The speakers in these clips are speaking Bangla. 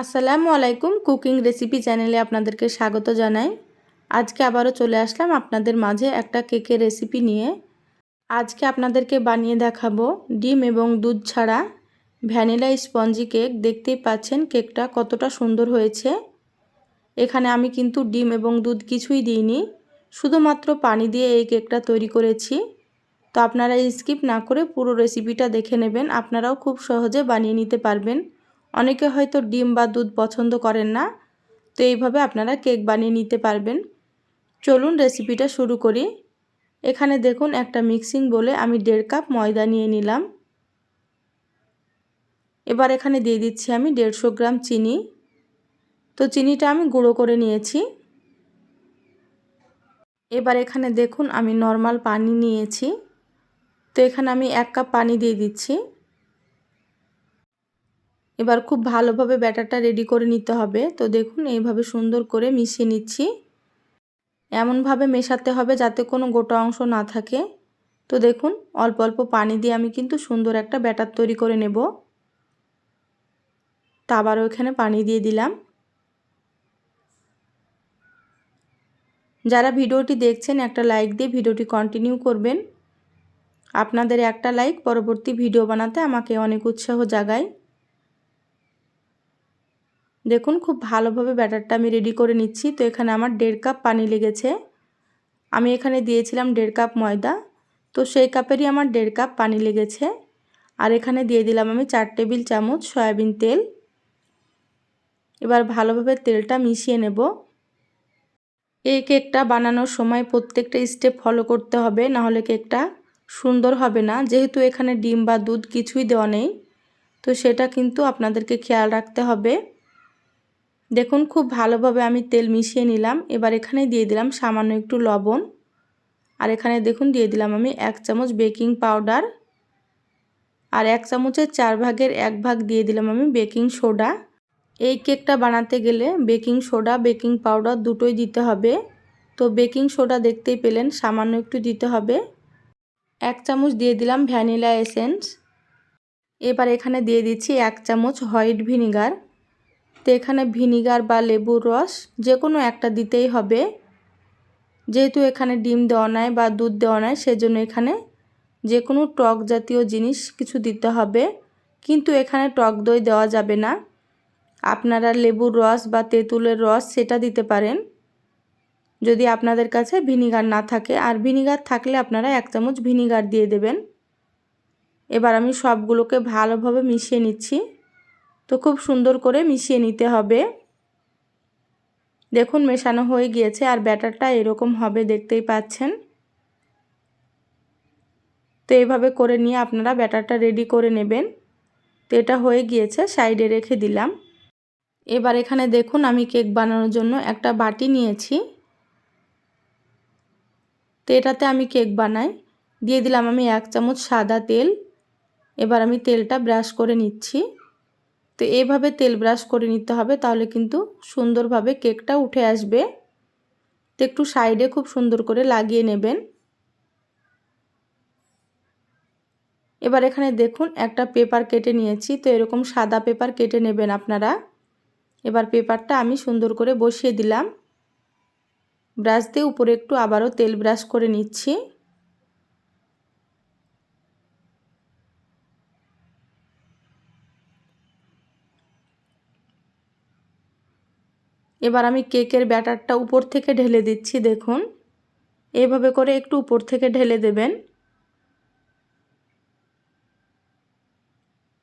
আসসালামু আলাইকুম কুকিং রেসিপি চ্যানেলে আপনাদেরকে স্বাগত জানাই। আজকে আবারও চলে আসলাম আপনাদের মাঝে একটা কেকের রেসিপি নিয়ে। আজকে আপনাদেরকে বানিয়ে দেখাবো ডিম এবং দুধ ছাড়া ভ্যানিলা স্পঞ্জি কেক। দেখতেই পাচ্ছেন কেকটা কতটা সুন্দর হয়েছে। এখানে আমি কিন্তু ডিম এবং দুধ কিছুই দিইনি, শুধুমাত্র পানি দিয়ে এই কেকটা তৈরি করেছি। তো আপনারা স্কিপ না করে পুরো রেসিপিটা দেখে নেবেন, আপনারাও খুব সহজে বানিয়ে নিতে পারবেন। অনেকে হয়তো ডিম বা দুধ পছন্দ করেন না, তো এইভাবে আপনারা কেক বানিয়ে নিতে পারবেন। চলুন রেসিপিটা শুরু করি। এখানে দেখুন একটা মিক্সিং বলে আমি দেড় কাপ ময়দা নিয়ে নিলাম। এবার এখানে দিয়ে দিচ্ছি আমি দেড়শো গ্রাম চিনি। তো চিনিটা আমি গুঁড়ো করে নিয়েছি। এবার এখানে দেখুন আমি নর্মাল পানি নিয়েছি। তো এখানে আমি এক কাপ পানি দিয়ে দিচ্ছি। এবার খুব ভালোভাবে ব্যাটারটা রেডি করে নিতে হবে। তো দেখুন, এইভাবে সুন্দর করে মিশিয়ে নিচ্ছি। এমনভাবে মেশাতে হবে যাতে কোনো গোটা অংশ না থাকে। তো দেখুন, অল্প অল্প পানি দিয়ে আমি কিন্তু সুন্দর একটা ব্যাটার তৈরি করে নেব। তা আবারও এখানে পানি দিয়ে দিলাম। যারা ভিডিওটি দেখছেন, একটা লাইক দিয়ে ভিডিওটি কন্টিনিউ করবেন। আপনাদের একটা লাইক পরবর্তী ভিডিও বানাতে আমাকে অনেক উৎসাহ জাগায়। দেখুন, খুব ভালোভাবে ব্যাটারটা আমি রেডি করে নিচ্ছি। তো এখানে আমার দেড় কাপ পানি লেগেছে। আমি এখানে দিয়েছিলাম দেড় কাপ ময়দা। তো সেই কাপেরই আমার দেড় কাপ পানি লেগেছে। আর এখানে দিয়ে দিলাম আমি চার টেবিল চামচ সয়াবিন তেল। এবার ভালোভাবে তেলটা মিশিয়ে নেব। এই কেকটা বানানোর সময় প্রত্যেকটা স্টেপ ফলো করতে হবে, নাহলে কেকটা সুন্দর হবে না। যেহেতু এখানে ডিম বা দুধ কিছুই দেওয়া নেই, তো সেটা কিন্তু আপনাদেরকে খেয়াল রাখতে হবে। দেখুন, খুব ভালোভাবে আমি তেল মিশিয়ে নিলাম। এবার এখানে দিয়ে দিলাম সামান্য একটু লবণ। আর এখানে দেখুন, দিয়ে দিলাম আমি এক চামচ বেকিং পাউডার। আর এক চামচের চার ভাগের এক ভাগ দিয়ে দিলাম আমি বেকিং সোডা। এই কেকটা বানাতে গেলে বেকিং সোডা, বেকিং পাউডার দুটোই দিতে হবে। তো বেকিং সোডা দেখতেই পেলেন, সামান্য একটু দিতে হবে। এক চামচ দিয়ে দিলাম ভ্যানিলা এসেন্স। এবার এখানে দিয়ে দিচ্ছি এক চামচ হোয়াইট ভিনিগার। তো এখানে ভিনিগার বা লেবুর রস যে কোনো একটা দিতেই হবে। যেহেতু এখানে ডিম দেওয়া নাই বা দুধ দেওয়া নাই, সেজন্য এখানে যে কোনো টক জাতীয় জিনিস কিছু দিতে হবে। কিন্তু এখানে টক দই দেওয়া যাবে না। আপনারা লেবুর রস বা তেঁতুলের রস সেটা দিতে পারেন। যদি আপনাদের কাছে ভিনিগার না থাকে, আর ভিনিগার থাকলে আপনারা এক চামচ ভিনিগার দিয়ে দেবেন। এবার আমি সবগুলোকে ভালোভাবে মিশিয়ে নিচ্ছি। তো খুব সুন্দর করে মিশিয়ে নিতে হবে। দেখুন, মেশানো হয়ে গিয়েছে আর ব্যাটারটা এরকম হবে, দেখতেই পাচ্ছেন। তো এইভাবে করে নিয়ে আপনারা ব্যাটারটা রেডি করে নেবেন। তো এটা হয়ে গিয়েছে, সাইডে রেখে দিলাম। এবার এখানে দেখুন, আমি কেক বানানোর জন্য একটা বাটি নিয়েছি। তো এটাতে আমি কেক বানাই। দিয়ে দিলাম আমি এক চামচ সাদা তেল। এবার আমি তেলটা ব্রাশ করে নিচ্ছি। তো এইভাবে তেল ব্রাশ করে নিতে হবে, তাহলে কিন্তু সুন্দরভাবে কেকটা উঠে আসবে। তো একটু সাইডে খুব সুন্দর করে লাগিয়ে নেবেন। এবার এখানে দেখুন, একটা পেপার কেটে নিয়েছি, তো এরকম সাদা পেপার কেটে নেবেন আপনারা। এবার পেপারটা আমি সুন্দর করে বসিয়ে দিলাম। ব্রাশ দিয়ে উপরে একটু আবারও তেল ব্রাশ করে নিচ্ছি। এবার আমি কেকের ব্যাটারটা উপর থেকে ঢেলে দিচ্ছি, দেখুন। এভাবে করে একটু উপর থেকে ঢেলে দেবেন।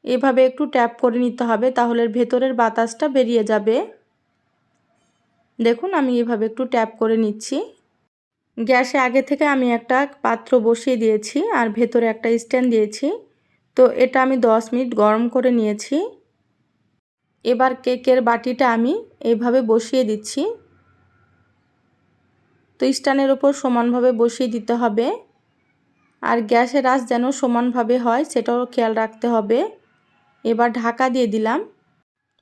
এভাবে একটু ট্যাপ করে নিতে হবে, তাহলে ভেতরের বাতাসটা বেরিয়ে যাবে। দেখুন, আমি এভাবে একটু ট্যাপ করে নিচ্ছি। গ্যাসে আগে থেকে আমি একটা পাত্র বসিয়ে দিয়েছি আর ভেতরে একটা স্ট্যান্ড দিয়েছি। তো এটা আমি 10 মিনিট গরম করে নিয়েছি। এবার কেকের বাটিটা আমি এইভাবে বসিয়ে দিচ্ছি। তো স্ট্যান্ডের ওপর সমানভাবে বসিয়ে দিতে হবে। আর গ্যাসের আঁচ যেন সমানভাবে হয় সেটাও খেয়াল রাখতে হবে। এবার ঢাকা দিয়ে দিলাম।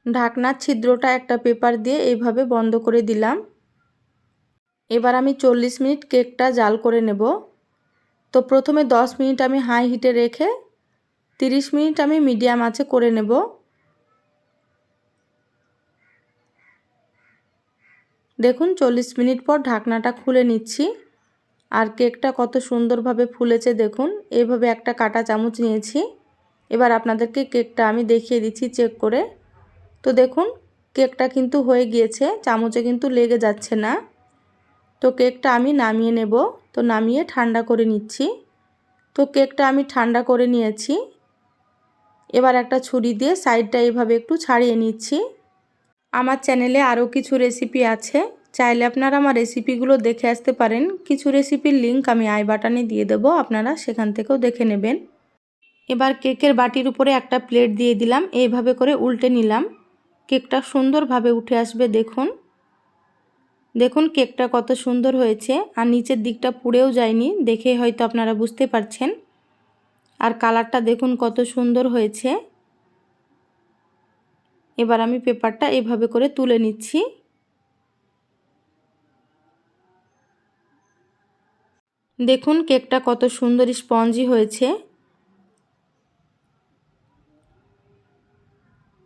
ঢাকনার ছিদ্রটা একটা পেপার দিয়ে এইভাবে বন্ধ করে দিলাম। এবার আমি চল্লিশ মিনিট কেকটা জাল করে নেব। তো প্রথমে 10 মিনিট আমি হাই হিটে রেখে 30 মিনিট আমি মিডিয়াম আঁচে করে নেব। দেখুন, চল্লিশ মিনিট পর ঢাকনাটা খুলে নিচ্ছি। আর কেকটা কত সুন্দরভাবে ফুলেছে দেখুন। এভাবে একটা কাটা চামচ নিয়েছি। এবার আপনাদেরকে কেকটা আমি দেখিয়ে দিচ্ছি চেক করে। তো দেখুন, কেকটা কিন্তু হয়ে গিয়েছে, চামচে কিন্তু লেগে যাচ্ছে না। তো কেকটা আমি নামিয়ে নেব। তো নামিয়ে ঠান্ডা করে নিচ্ছি। তো কেকটা আমি ঠান্ডা করে নিয়েছি। এবার একটা ছুরি দিয়ে সাইডটা এইভাবে একটু ছাড়িয়ে নিচ্ছি। আমার চ্যানেলে আরও কিছু রেসিপি আছে। চাইলে আপনারা আমার রেসিপিগুলো দেখে আসতে পারেন। কিছু রেসিপির লিঙ্ক আমি আই বাটানে দিয়ে দেবো, আপনারা সেখান থেকেও দেখে নেবেন। এবার কেকের বাটির উপরে একটা প্লেট দিয়ে দিলাম, এইভাবে করে উল্টে নিলাম। কেকটা সুন্দরভাবে উঠে আসবে, দেখুন। দেখুন কেকটা কত সুন্দর হয়েছে, আর নিচের দিকটা পুড়েও যায়নি, দেখে হয়তো আপনারা বুঝতে পারছেন। আর কালারটা দেখুন কত সুন্দর হয়েছে। এবার আমি পেপারটা এভাবে করে তুলে নিচ্ছি। দেখুন কেকটা কত সুন্দর স্পঞ্জি হয়েছে।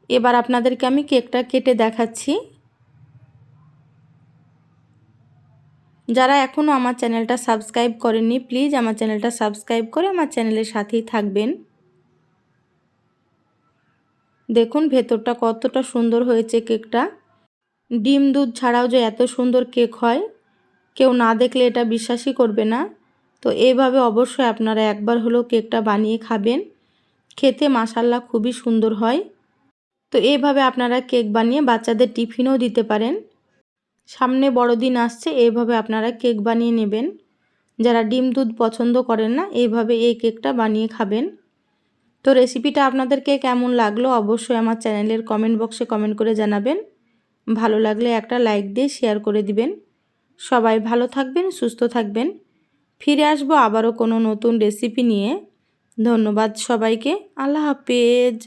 এবার আপনাদেরকে আমি কেকটা কেটে দেখাচ্ছি। যারা এখনও আমার চ্যানেলটা সাবস্ক্রাইব করেননি, প্লিজ আমার চ্যানেলটা সাবস্ক্রাইব করে আমার চ্যানেলের সাথেই থাকবেন। দেখুন ভেতরটা কতটা সুন্দর হয়েছে কেকটা। ডিম দুধ ছাড়াও যে এত সুন্দর কেক হয়, কেউ না দেখলে এটা বিশ্বাসই করবে না। তো এইভাবে অবশ্যই আপনারা একবার হলেও কেকটা বানিয়ে খাবেন। খেতে মাসাল্লা খুবই সুন্দর হয়। তো এইভাবে আপনারা কেক বানিয়ে বাচ্চাদের টিফিনও দিতে পারেন। সামনে বড়দিন আসছে এইভাবে আপনারা কেক বানিয়ে নেবেন। যারা ডিম দুধ পছন্দ করেন না এইভাবে এই কেকটা বানিয়ে খাবেন। তো রেসিপিটা আপনাদেরকে কেমন লাগল অবশ্যই আমার চ্যানেলের কমেন্ট বক্সে কমেন্ট করে জানাবেন। ভালো লাগলে একটা লাইক দিয়ে শেয়ার করে দিবেন। সবাই ভালো থাকবেন, সুস্থ থাকবেন। ফিরে আসব আবারও কোনো নতুন রেসিপি নিয়ে। ধন্যবাদ সবাইকে। আল্লাহ হাফেজ।